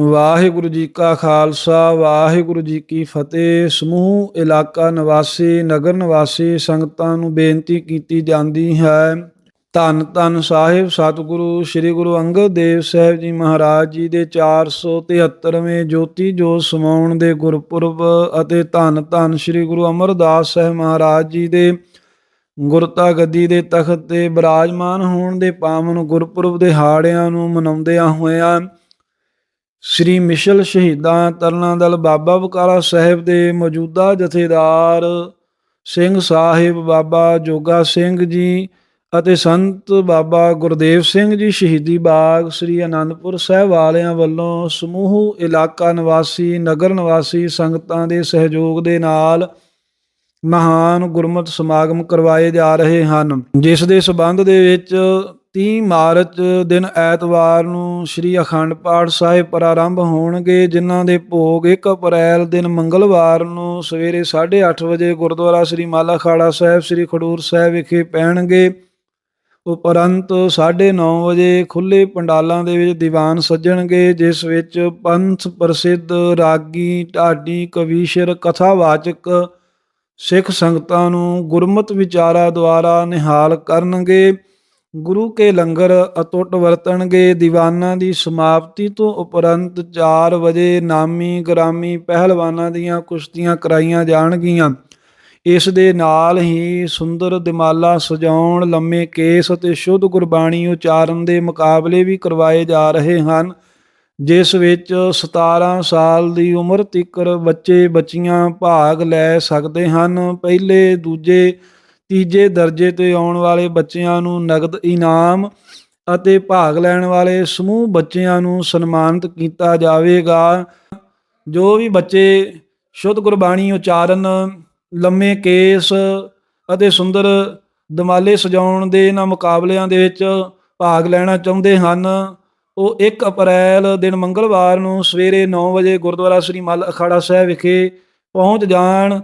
ਵਾਹਿਗੁਰੂ ਜੀ ਕਾ ਖਾਲਸਾ, ਵਾਹਿਗੁਰੂ ਜੀ ਕੀ ਫਤਿਹ। ਸਮੂਹ, ਇਲਾਕਾ ਨਿਵਾਸੀ, ਨਗਰ ਨਿਵਾਸੀ ਸੰਗਤਾਂ ਨੂੰ ਬੇਨਤੀ ਕੀਤੀ ਜਾਂਦੀ ਹੈ। ਧੰਨ ਧੰਨ ਸਾਹਿਬ, ਸਤਿਗੁਰੂ, ਸ੍ਰੀ ਗੁਰੂ ਅੰਗਦ ਦੇਵ ਸਾਹਿਬ ਜੀ ਮਹਾਰਾਜ ਜੀ ਦੇ 473ਵੇਂ ਜੋਤੀ ਜੋਤ ਸਮਾਉਣ ਦੇ ਗੁਰਪੁਰਬ ਅਤੇ ਧੰਨ ਧੰਨ ਸ੍ਰੀ ਗੁਰੂ ਅਮਰਦਾਸ ਸਾਹਿਬ ਮਹਾਰਾਜ ਜੀ ਦੇ ਗੁਰਤਾ ਗੱਦੀ ਦੇ ਤਖਤ ਤੇ ਬਿਰਾਜਮਾਨ ਹੋਣ ਦੇ ਪਾਵਨ ਗੁਰਪੁਰਬ ਦੇ ਹਾੜਿਆਂ ਨੂੰ ਮਨਾਉਂਦਿਆਂ ਹੋਇਆਂ ਸ੍ਰੀ ਮਿਸ਼ਲ ਸ਼ਹੀਦਾਂ ਤਰਨਾ ਦਲ ਬਾਬਾ ਬਕਾਲਾ ਸਾਹਿਬ ਦੇ ਮੌਜੂਦਾ ਜਥੇਦਾਰ ਸਿੰਘ ਸਾਹਿਬ, ਬਾਬਾ ਜੋਗਾ ਸਿੰਘ ਜੀ ਅਤੇ ਸੰਤ ਬਾਬਾ ਗੁਰਦੇਵ ਸਿੰਘ ਜੀ ਸ਼ਹੀਦੀ ਬਾਗ ਸ੍ਰੀ ਅਨੰਦਪੁਰ ਸਾਹਿਬ ਵਾਲਿਆਂ ਵੱਲੋਂ ਸਮੂਹ ਇਲਾਕਾ ਨਿਵਾਸੀ, ਨਗਰ ਨਿਵਾਸੀ ਸੰਗਤਾਂ ਦੇ ਸਹਿਯੋਗ ਦੇ ਨਾਲ ਮਹਾਨ ਗੁਰਮਤ ਸਮਾਗਮ ਕਰਵਾਏ ਜਾ ਰਹੇ ਹਨ, ਜਿਸ ਦੇ ਸਬੰਧ ਦੇ ਵਿੱਚ 30 ਮਾਰਚ ਦਿਨ ਐਤਵਾਰ ਨੂੰ ਸ੍ਰੀ ਅਖੰਡ ਪਾਠ ਸਾਹਿਬ ਪ੍ਰਾਰੰਭ ਹੋਣਗੇ, ਜਿਨ੍ਹਾਂ ਦੇ ਭੋਗ 1 ਅਪ੍ਰੈਲ ਦਿਨ ਮੰਗਲਵਾਰ ਨੂੰ ਸਵੇਰੇ 8:30 ਵਜੇ ਗੁਰਦੁਆਰਾ ਸ੍ਰੀ ਮਾਲਾ ਖਾੜਾ ਸਾਹਿਬ, ਸ੍ਰੀ ਖਡੂਰ ਸਾਹਿਬ ਵਿਖੇ ਪੈਣਗੇ। ਉਪਰੰਤ 9:30 ਵਜੇ ਖੁੱਲੇ ਪੰਡਾਲਾਂ ਦੇ ਵਿੱਚ ਦੀਵਾਨ ਸੱਜਣਗੇ, ਜਿਸ ਵਿੱਚ ਪੰਥ ਪ੍ਰਸਿੱਧ ਰਾਗੀ, ਢਾਡੀ, ਕਵੀਸ਼ਰ, ਕਥਾਵਾਚਕ, ਸਿੱਖ ਸੰਗਤਾਂ ਨੂੰ ਗੁਰਮਤ ਵਿਚਾਰਾ ਦੁਆਰਾ ਨਿਹਾਲ ਕਰਨਗੇ। ਗੁਰੂ ਕੇ ਲੰਗਰ ਅਟੁੱਟ ਵਰਤਣਗੇ, ਦੀਵਾਨਾਂ ਦੀ ਸਮਾਪਤੀ ਤੋਂ ਉਪਰੰਤ 4 ਵਜੇ ਨਾਮੀ ਗ੍ਰਾਮੀ ਪਹਿਲਵਾਨਾਂ ਦੀਆਂ ਕੁਸ਼ਤੀਆਂ ਕਰਾਈਆਂ ਜਾਣਗੀਆਂ। ਇਸ ਦੇ ਨਾਲ ਹੀ ਸੁੰਦਰ ਦਿਮਾਲਾ ਸਜਾਉਣ, ਲੰਮੇ ਕੇਸ ਅਤੇ ਸ਼ੁੱਧ ਗੁਰਬਾਣੀ ਉਚਾਰਨ ਦੇ ਮੁਕਾਬਲੇ ਵੀ ਕਰਵਾਏ ਜਾ ਰਹੇ ਹਨ, ਜਿਸ ਵਿੱਚ 17 ਸਾਲ ਦੀ ਉਮਰ ਤੀਕਰ ਬੱਚੇ ਬੱਚੀਆਂ ਭਾਗ ਲੈ ਸਕਦੇ ਹਨ। ਪਹਿਲੇ, ਦੂਜੇ ਤੀਜੇ ਦਰਜੇ ਤੇ ਆਉਣ ਵਾਲੇ ਬੱਚਿਆਂ ਨੂੰ ਨਗਦ ਇਨਾਮ ਅਤੇ ਭਾਗ ਲੈਣ ਵਾਲੇ ਸਮੂਹ ਬੱਚਿਆਂ ਨੂੰ ਸਨਮਾਨਿਤ ਕੀਤਾ ਜਾਵੇਗਾ। ਜੋ ਵੀ ਬੱਚੇ ਸ਼ੁੱਧ ਗੁਰਬਾਣੀ ਉਚਾਰਨ, ਲੰਮੇ ਕੇਸ ਅਤੇ ਸੁੰਦਰ ਦਮਾਲੇ ਸਜਾਉਣ ਦੇ ਇਹਨਾਂ ਮੁਕਾਬਲਿਆਂ ਦੇ ਵਿੱਚ ਭਾਗ ਲੈਣਾ ਚਾਹੁੰਦੇ ਹਨ, ਉਹ 1 ਅਪ੍ਰੈਲ ਦਿਨ ਮੰਗਲਵਾਰ ਨੂੰ ਸਵੇਰੇ 9 ਵਜੇ ਗੁਰਦੁਆਰਾ ਸ੍ਰੀ ਮੱਲ ਅਖਾੜਾ ਸਾਹਿਬ ਵਿਖੇ ਪਹੁੰਚ ਜਾਣ।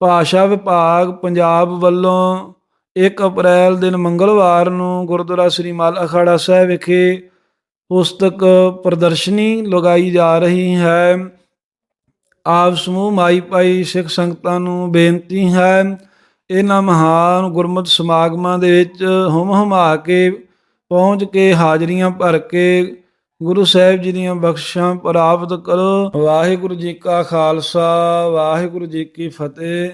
ਭਾਸ਼ਾ ਵਿਭਾਗ ਪੰਜਾਬ ਵੱਲੋਂ 1 ਅਪ੍ਰੈਲ ਦਿਨ ਮੰਗਲਵਾਰ ਨੂੰ ਗੁਰਦੁਆਰਾ ਸ੍ਰੀ ਮਾਲ ਅਖਾੜਾ ਸਾਹਿਬ ਵਿਖੇ ਪੁਸਤਕ ਪ੍ਰਦਰਸ਼ਨੀ ਲਗਾਈ ਜਾ ਰਹੀ ਹੈ। ਆਪ ਸਮੂਹ ਮਾਈ ਭਾਈ ਸਿੱਖ ਸੰਗਤਾਂ ਨੂੰ ਬੇਨਤੀ ਹੈ, ਇਹਨਾਂ ਮਹਾਨ ਗੁਰਮਤਿ ਸਮਾਗਮਾਂ ਦੇ ਵਿੱਚ ਹੁਮ ਹੁਮਾ ਕੇ ਪਹੁੰਚ ਕੇ ਹਾਜ਼ਰੀਆਂ ਭਰ ਕੇ ਗੁਰੂ ਸਾਹਿਬ ਜੀ ਦੀਆਂ ਬਖਸ਼ਾਂ ਪ੍ਰਾਪਤ ਕਰੋ। ਵਾਹਿਗੁਰੂ ਜੀ ਕਾ ਖਾਲਸਾ, ਵਾਹਿਗੁਰੂ ਜੀ ਕੀ ਫਤਿਹ।